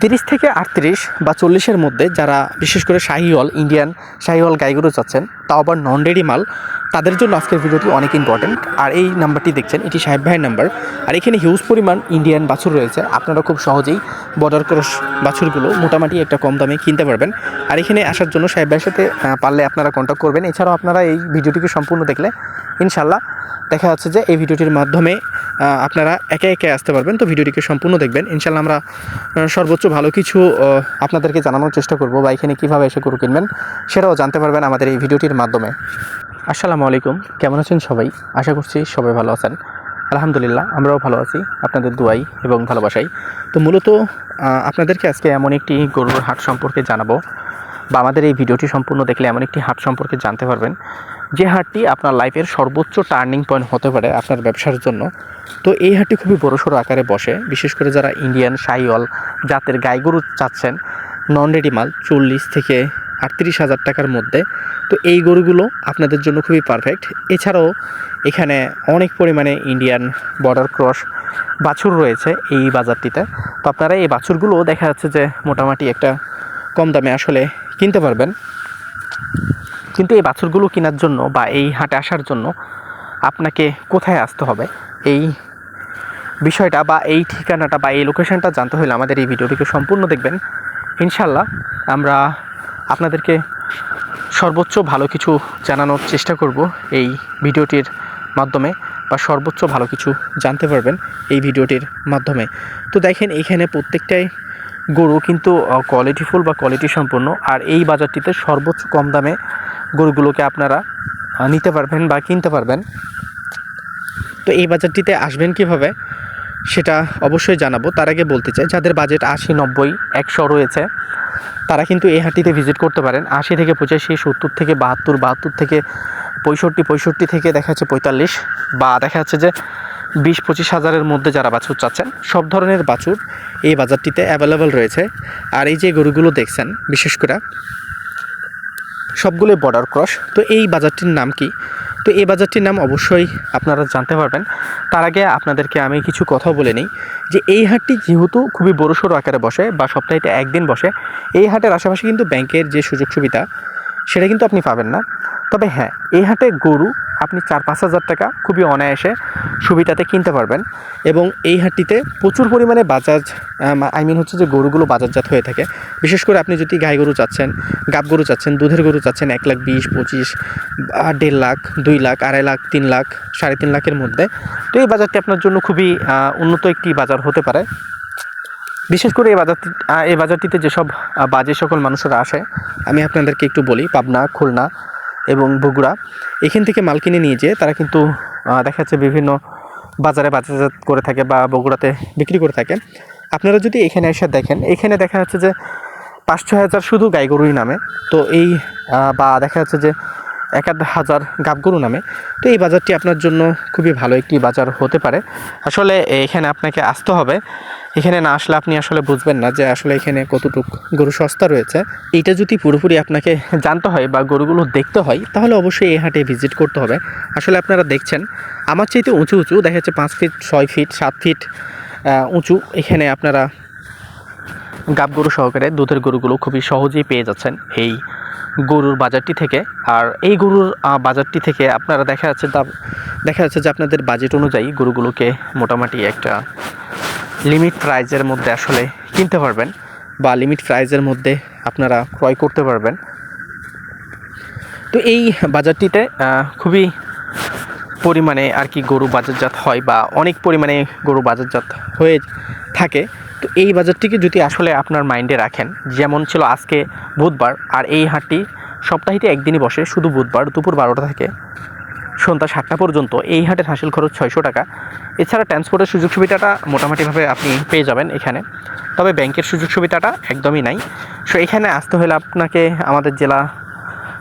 তিরিশ থেকে আটত্রিশ বা চল্লিশের মধ্যে যারা বিশেষ করে শাহিওয়াল ইন্ডিয়ান শাহিওয়াল গাইগুলো চাচ্ছেন তাও আবার নন রেডি মাল, তাদের জন্য আজকের ভিডিওটি অনেক ইম্পর্টেন্ট আর এই নাম্বারটি দেখছেন, এটি সাহেব ভাইয়ের নাম্বার। আর এখানে হিউজ পরিমাণ ইন্ডিয়ান বাছুর রয়েছে, আপনারা খুব সহজেই বর্ডার ক্রস বাছুরগুলো মোটামুটি একটা কম দামে কিনতে পারবেন। আর এখানে আসার জন্য সাহেব ভাইয়ের সাথে পারলে আপনারা কন্ট্যাক্ট করবেন। এছাড়াও আপনারা এই ভিডিওটিকে সম্পূর্ণ দেখলে ইনশাল্লাহ দেখা যাচ্ছে যে এই ভিডিওটির মাধ্যমে আপনারা একে একে আসতে পারবেন। তো ভিডিওটিকে সম্পূর্ণ দেখবেন। ইনশাল্লাহ আমরা সর্বোচ্চ ভালো কিছু আপনাদেরকে জানানোর চেষ্টা করব বা এখানে কীভাবে এসে গরু কিনবেন, সেটাও জানতে পারবেন আমাদের এই ভিডিওটির মাধ্যমে। আসসালামু আলাইকুম। কেমন আছেন সবাই? আশা করছি সবাই ভালো আছেন। আলহামদুলিল্লাহ, আমরাও ভালো আছি। আপনাদের দোয়াই এবং ভালোবাসাই। তো মূলত আপনাদেরকে আজকে এমন একটি গরুর হাট সম্পর্কে জানাব। বা আমাদের এই ভিডিওটি সম্পূর্ণ দেখলে এমন একটি হাট সম্পর্কে জানতে পারবেন। যে হাটটি আপনার লাইফের সর্বোচ্চ টার্নিং পয়েন্ট হতে পারে আপনার ব্যবসার জন্য। তো এই হাটটি খুবই বড়সড় আকারে বসে। বিশেষ করে যারা ইন্ডিয়ান সাইওয়াল জাতের গাই গরু চাচ্ছেন নন রেডি মাল চল্লিশ থেকে আটত্রিশ হাজার টাকার মধ্যে। তো এই গরুগুলো আপনাদের জন্য খুবই পারফেক্ট এছাড়াও এখানে অনেক পরিমাণে ইন্ডিয়ান বর্ডার ক্রস বাছুর রয়েছে এই বাজারটিতে। তো আপনারা এই বাছুরগুলো দেখা যাচ্ছে যে মোটামুটি একটা কম দামে আসলে কিনতে পারবেন। কিন্তু এই বাছুরগুলো কেনার জন্য বা এই হাটে আসার জন্য আপনাকে কোথায় আসতে হবে? এই বিষয়টা বা এই ঠিকানাটা বা এই লোকেশনটা জানতে হলে আমাদের এই ভিডিওটিকে সম্পূর্ণ দেখবেন। ইনশাল্লাহ আমরা আপনাদেরকে সর্বোচ্চ ভালো কিছু জানানোর চেষ্টা করব এই ভিডিওটির মাধ্যমে বা সর্বোচ্চ ভালো কিছু জানতে পারবেন এই ভিডিওটির মাধ্যমে। তো দেখেন, এখানে প্রত্যেকটাই গরু কিন্তু কোয়ালিটিফুল বা কোয়ালিটি সম্পন্ন আর এই বাজারটিতে সর্বোচ্চ কম দামে গরুগুলোকে আপনারা নিতে পারবেন বা কিনতে পারবেন। তো এই বাজারটিতে আসবেন কীভাবে, সেটা অবশ্যই জানাব। তার আগে বলতে চাই, যাদের বাজেট আশি নব্বই, একশো রয়েছে তারা কিন্তু এই হাটটিতে ভিজিট করতে পারেন। আশি থেকে পঁচাশি, সত্তর থেকে বাহাত্তর বাহাত্তর থেকে পঁয়ষট্টি পঁয়ষট্টি থেকে দেখা যাচ্ছে পঁয়তাল্লিশ বা দেখা যাচ্ছে যে বিশ, পঁচিশ হাজারের মধ্যে যারা বাছুর চাচ্ছেন, সব ধরনের বাছুর এই বাজারটিতে অ্যাভেলেবেল রয়েছে। আর এই যে গরুগুলো দেখছেন, বিশেষ করে সবগুলোই বর্ডার ক্রস তো এই বাজারটির নাম কি? তো এই বাজারটির নাম অবশ্যই আপনারা জানতে পারবেন। তার আগে আপনাদেরকে আমি কিছু কথা বলে নিই যে এই হাটটি যেহেতু খুবই বড়সড় আকারে বসে বা সপ্তাহে একদিন বসে, এই হাটের আশেপাশে কিন্তু ব্যাংকের যে সুযোগ সুবিধা, সেটা কিন্তু আপনি পাবেন না। তবে হ্যাঁ এই হাটে গরু আপনি চার পাঁচ হাজার টাকা খুবই অনায়াসে সুবিধাতে কিনতে পারবেন এবং এই হাটটিতে প্রচুর পরিমাণে বাজাজ আই মিন হচ্ছে যে গরুগুলো বাজারজাত হয়ে থাকে। বিশেষ করে আপনি যদি গাই গরু চাচ্ছেন, গাব গরু চাচ্ছেন, দুধের গরু চাচ্ছেন এক লাখ বিশ, পঁচিশ দেড় লাখ, দুই লাখ, আড়াই লাখ, তিন লাখ, সাড়ে তিন লাখের মধ্যে। তো এই বাজারটি আপনার জন্য খুবই উন্নত একটি বাজার হতে পারে। বিশেষ করে এই বাজারটি এই বাজারটিতে যেসব বাজে সকল মানুষেরা আসে, আমি আপনাদেরকে একটু বলি, পাবনা, খুলনা এবং বগুড়া। এখান থেকে মাল কিনে নিয়ে যেয়ে তারা কিন্তু দেখা যাচ্ছে বিভিন্ন বাজারে বাজারজাত করে থাকে বা বগুড়াতে বিক্রি করে থাকে। আপনারা যদি এখানে এসে দেখেন, এখানে দেখা যাচ্ছে যে পাঁচ ছয় হাজার শুধু গাই গরুই নামে। তো এই বা দেখা যাচ্ছে যে এক আধ হাজার গাবগরু নামে। তো এই বাজারটি আপনার জন্য খুবই ভালো একটি বাজার হতে পারে। আসলে এখানে আপনাকে আসতে হবে। এখানে না আসলে আপনি আসলে বুঝবেন না যে আসলে এখানে কতটুক গরু সস্তা রয়েছে। এইটা যদি পুরোপুরি আপনাকে জানতে হয় বা গরুগুলো দেখতে হয়, তাহলে অবশ্যই এই হাটে ভিজিট করতে হবে। আসলে আপনারা দেখছেন, আমার চাইতে উঁচু উঁচু, দেখা যাচ্ছে পাঁচ ফিট, ছয় ফিট, সাত ফিট উঁচু এখানে আপনারা গাব গরু সহকারে দুধের গরুগুলো খুবই সহজেই পেয়ে যাচ্ছেন এই গরুর বাজারটি থেকে। আর এই গরুর বাজারটি থেকে আপনারা দেখা যাচ্ছে দেখা যাচ্ছে যে আপনাদের বাজেট অনুযায়ী গরুগুলোকে মোটামুটি একটা লিমিট প্রাইজের মধ্যে আসলে কিনতে পারবেন বা লিমিট প্রাইজের মধ্যে আপনারা ক্রয় করতে পারবেন। তো এই বাজারটিতে খুবই পরিমাণে আর কি গরু বাজারজাত হয় বা অনেক পরিমাণে গরু বাজারজাত হয়ে থাকে। তো এই বাজারটিকে যদি আসলে আপনার মাইন্ডে রাখেন, যেমন ছিল আজকে বুধবার, আর এই হাটটি সপ্তাহিতে একদিনই বসে, শুধু বুধবার দুপুর বারোটা থেকে। সন্ধ্যা সাতটা পর্যন্ত এই হাটের হাসিল খরচ ছয়শো টাকা। এছাড়া ট্রান্সপোর্টের সুযোগ সুবিধাটা মোটামুটিভাবে আপনি পেয়ে যাবেন এখানে। তবে ব্যাংকের সুযোগ সুবিধাটা একদমই নাই। সো এখানে আসতে হলে আপনাকে আমাদের জেলা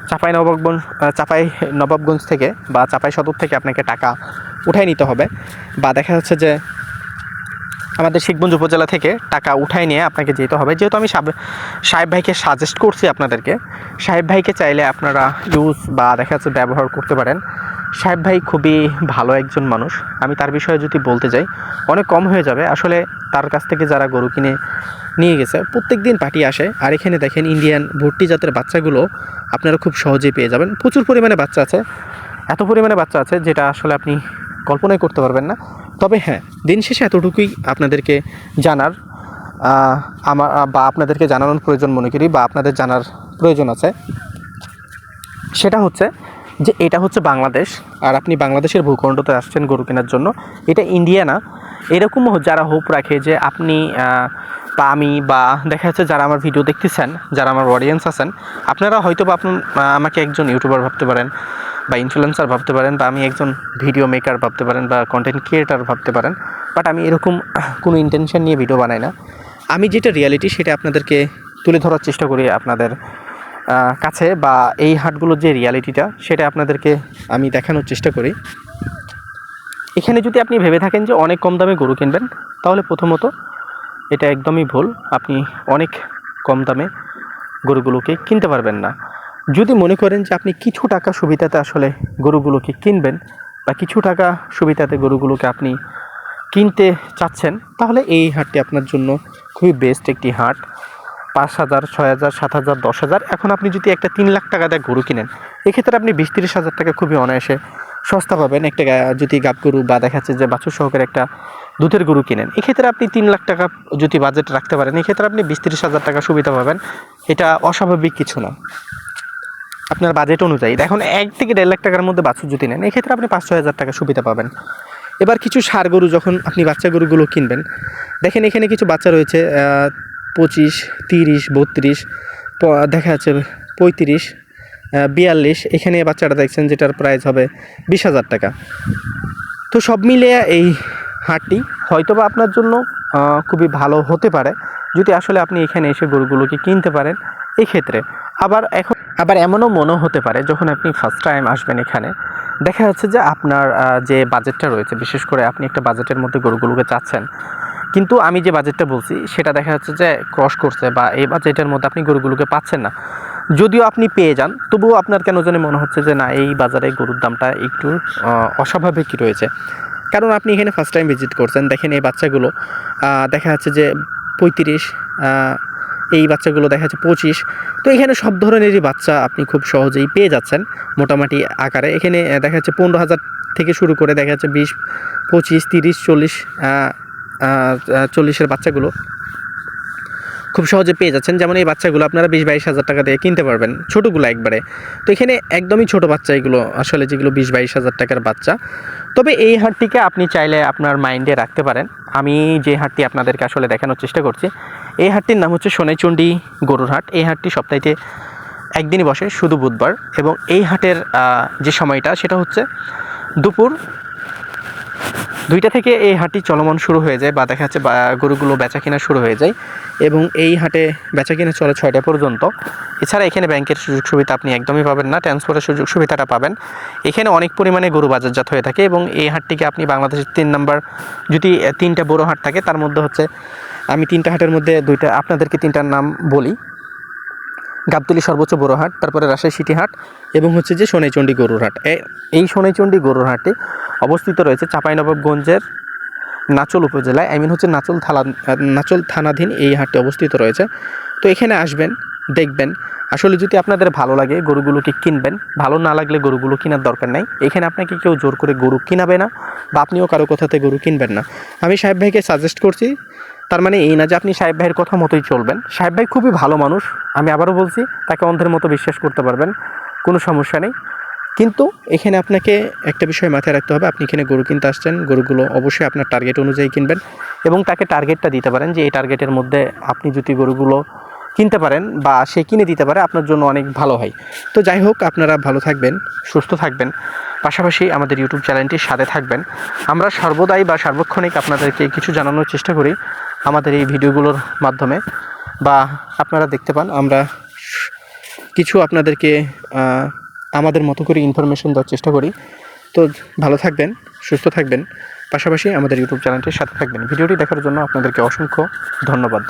চাপাই নবাবগঞ্জ চাপাই নবাবগঞ্জ থেকে বা চাপাই সদর থেকে আপনাকে টাকা উঠাই নিতে হবে। বা দেখা যাচ্ছে যে আমাদের শিখগঞ্জ উপজেলা থেকে টাকা উঠাই নিয়ে আপনাকে যেতে হবে। যেহেতু আমি সাহেব ভাইকে সাজেস্ট করছি আপনাদেরকে। সাহেব ভাইকে চাইলে আপনারা ইউজ বা দেখা যাচ্ছে ব্যবহার করতে পারেন। সাহেব ভাই খুবই ভালো একজন মানুষ। আমি তার বিষয়ে যদি বলতে যাই, অনেক কম হয়ে যাবে। আসলে তার কাছ থেকে যারা গরু কিনে নিয়ে গেছে প্রত্যেক দিন পার্টি আসে। আর এখানে দেখেন ইন্ডিয়ান ভর্তি জাতের বাচ্চাগুলো আপনারা খুব সহজেই পেয়ে যাবেন। প্রচুর পরিমাণে বাচ্চা আছে। এত পরিমাণে বাচ্চা আছে যেটা আসলে আপনি কল্পনাই করতে পারবেন না। তবে হ্যাঁ দিন শেষে এতটুকুই আপনাদেরকে জানার আমার, বা আপনাদেরকে জানানোর প্রয়োজন মনে করি, বা আপনাদের জানার প্রয়োজন আছে। সেটা হচ্ছে যে এটা হচ্ছে বাংলাদেশ, আর আপনি বাংলাদেশের ভূখণ্ডতে আসছেন গরু কেনার জন্য, এটা ইন্ডিয়া না। এরকমও যারা হোপ রাখে যে আপনি বা আমি, বা দেখা যাচ্ছে যারা আমার ভিডিও দেখতেছেন, যারা আমার অডিয়েন্স আছেন, আপনারা হয়তো বা আমাকে একজন ইউটিউবার ভাবতে পারেন, বা ইনফ্লুয়েন্সার ভাবতে পারেন, বা আমি একজন ভিডিও মেকার ভাবতে পারেন, বা কন্টেন্ট ক্রিয়েটার ভাবতে পারেন বাট আমি এরকম কোনো ইন্টেনশন নিয়ে ভিডিও বানাই না। আমি যেটা রিয়ালিটি সেটা আপনাদেরকে তুলে ধরার চেষ্টা করি আপনাদের কাছে বা এই হাটগুলোর যে রিয়ালিটিটা, সেটা আপনাদেরকে আমি দেখানোর চেষ্টা করি। এখানে যদি আপনি ভেবে থাকেন যে অনেক কম দামে গরু কিনবেন, তাহলে প্রথমত এটা একদমই ভুল। আপনি অনেক কম দামে গরুগুলোকে কিনতে পারবেন না। যদি মনে করেন যে আপনি কিছু টাকা সুবিধাতে আসলে গরুগুলোকে কিনবেন বা কিছু টাকা সুবিধাতে গরুগুলোকে আপনি কিনতে চাচ্ছেন, তাহলে এই হাটটি আপনার জন্য খুবই বেস্ট একটি হাট। পাঁচ হাজার, ছয় হাজার, সাত হাজার, দশ হাজার। এখন আপনি যদি একটা তিন লাখ টাকা দেয় গরু কিনেন, এক্ষেত্রে আপনি বিশ তিরিশ হাজার টাকা খুবই অনায়াসে সস্তা পাবেন একটা যদি গাব গরু বা দেখা যাচ্ছে যে বাছুর সহকারে একটা দুধের গরু কিনেন, এক্ষেত্রে আপনি তিন লাখ টাকা যদি বাজেট রাখতে পারেন, এক্ষেত্রে আপনি বিশ তিরিশ হাজার টাকা সুবিধা পাবেন। এটা অস্বাভাবিক কিছু না। আপনার বাজেট অনুযায়ী। এখন এক থেকে দেড় লাখ টাকার মধ্যে বাছুর যদি নেন, এক্ষেত্রে আপনি পাঁচ, ছয় হাজার টাকা সুবিধা পাবেন। এবার কিছু সার গরু, যখন আপনি বাচ্চা গরুগুলো কিনবেন, দেখেন এখানে কিছু বাচ্চা রয়েছে পঁচিশ, তিরিশ, বত্রিশ দেখা যাচ্ছে পঁয়ত্রিশ বিয়াল্লিশ। এখানে বাচ্চাটা দেখছেন যেটার প্রাইস হবে বিশ হাজার টাকা। তো সব মিলিয়ে এই হাটটি হয়তোবা আপনার জন্য খুবই ভালো হতে পারে। যদি আসলে আপনি এখানে এসে গরুগুলোকে কিনতে পারেন এই ক্ষেত্রে আবার এখন, আবার এমনও মনে হতে পারে যখন আপনি ফার্স্ট টাইম আসবেন এখানে, দেখা যাচ্ছে যে আপনার যে বাজেটটা রয়েছে, বিশেষ করে আপনি একটা বাজেটের মধ্যে গরুগুলোকে চাচ্ছেন কিন্তু আমি যে বাজেটটা বলছি, সেটা দেখা যাচ্ছে যে ক্রস করছে বা এই বাজেটের মধ্যে আপনি গরুগুলোকে পাচ্ছেন না। যদিও আপনি পেয়ে যান, তবুও আপনার কেন জানি মনে হচ্ছে যে না, এই বাজারে গরুর দামটা একটু অস্বাভাবিকই রয়েছে। কারণ আপনি এখানে ফার্স্ট টাইম ভিজিট করছেন, দেখেন এই বাচ্চাগুলো দেখা যাচ্ছে যে পঁয়ত্রিশ এই বাচ্চাগুলো দেখা যাচ্ছে পঁচিশ। তো এখানে সব ধরনেরই বাচ্চা আপনি খুব সহজেই পেয়ে যাচ্ছেন মোটামুটি আকারে। এখানে দেখা যাচ্ছে পনেরো হাজার থেকে শুরু করে দেখা যাচ্ছে বিশ, পঁচিশ, তিরিশ, চল্লিশ চল্লিশের বাচ্চাগুলো খুব সহজে পেয়ে যাচ্ছেন। যেমন এই বাচ্চাগুলো আপনারা বিশ বাইশ হাজার টাকা দিয়ে কিনতে পারবেন, ছোটোগুলো একবারে। তো এখানে একদমই ছোট বাচ্চা এগুলো, আসলে যেগুলো বিশ বাইশ হাজার টাকার বাচ্চা। তবে এই হাটটিকে আপনি চাইলে আপনার মাইন্ডে রাখতে পারেন। আমি যে হাটটি আপনাদেরকে আসলে দেখানোর চেষ্টা করছি, এই হাটটির নাম হচ্ছে সোনাইচণ্ডী গরুর হাট। এই হাটটি সপ্তাহে একদিনই বসে, শুধু বুধবার। এবং এই হাটের যে সময়টা, সেটা হচ্ছে দুপুর দুইটা থেকে এই হাটটি চলমান শুরু হয়ে যায় বা দেখা যাচ্ছে গরুগুলো বেচা কেনা শুরু হয়ে যায় এবং এই হাটে বেচা কিনা চলে ছয়টা পর্যন্ত। এছাড়া এখানে ব্যাংকের সুযোগ সুবিধা আপনি একদমই পাবেন না, ট্রান্সপোর্টের সুযোগ সুবিধাটা পাবেন। এখানে অনেক পরিমাণে গরু বাজারজাত হয়ে থাকে এবং এই হাটটিকে আপনি বাংলাদেশের তিন নাম্বার, যদি তিনটা বড় হাট থাকে, তার মধ্যে হচ্ছে, আমি তিনটা হাটের মধ্যে দুইটা, আপনাদেরকে তিনটার নাম বলি। গাবতলি সর্বোচ্চ বড় হাট তারপরে রাজশাহী সিটি হাট এবং হচ্ছে যে সোনাইচণ্ডী গরুর হাট। এই সোনাইচণ্ডী গরুর হাটে অবস্থিত রয়েছে চাঁপাইনবাবগঞ্জের নাচল উপজেলায় আই মিন হচ্ছে নাচল থালা, নাচল থানাধীন এই হাটটি অবস্থিত রয়েছে। তো এখানে আসবেন, দেখবেন, আসলে যদি আপনাদের ভালো লাগে গরুগুলোকে কিনবেন, ভালো না লাগলে গরুগুলো কেনার দরকার নাই। এখানে আপনাকে কেউ জোর করে গরু কিনাবে না বা আপনিও কারও কথাতে গরু কিনবেন না। আমি সাহেব ভাইকে সাজেস্ট করছি তার মানে এই না যে আপনি সাহেব ভাইয়ের কথা মতোই চলবেন। সাহেব ভাই খুবই ভালো মানুষ, আমি আবারও বলছি, তাকে অন্ধের মতো বিশ্বাস করতে পারবেন, কোনো সমস্যা নেই। কিন্তু এখানে আপনাকে একটা বিষয় মাথায় রাখতে হবে, আপনি এখানে গরু কিনতে আসছেন, গরুগুলো অবশ্যই আপনার টার্গেট অনুযায়ী কিনবেন এবং তাকে টার্গেটটা দিতে পারেন যে এই টার্গেটের মধ্যে আপনি যদি গরুগুলো কিনতে পারেন বা সে কিনে দিতে পারে, আপনার জন্য অনেক ভালো হয়। তো যাই হোক, আপনারা ভালো থাকবেন, সুস্থ থাকবেন। পাশাপাশি আমাদের ইউটিউব চ্যানেলটির সাথে থাকবেন। আমরা সর্বদাই বা সার্বক্ষণিক আপনাদেরকে কিছু জানানোর চেষ্টা করি। আমাদের এই ভিডিওগুলোর মাধ্যমে বা আপনারা দেখতে পান, আমরা কিছু আপনাদেরকে আমাদের মতো করে ইনফরমেশন দেওয়ার চেষ্টা করি। তো ভালো থাকবেন, সুস্থ থাকবেন, পাশাপাশি আমাদের ইউটিউব চ্যানেলটির সাথে থাকবেন। ভিডিওটি দেখার জন্য আপনাদেরকে অসংখ্য ধন্যবাদ।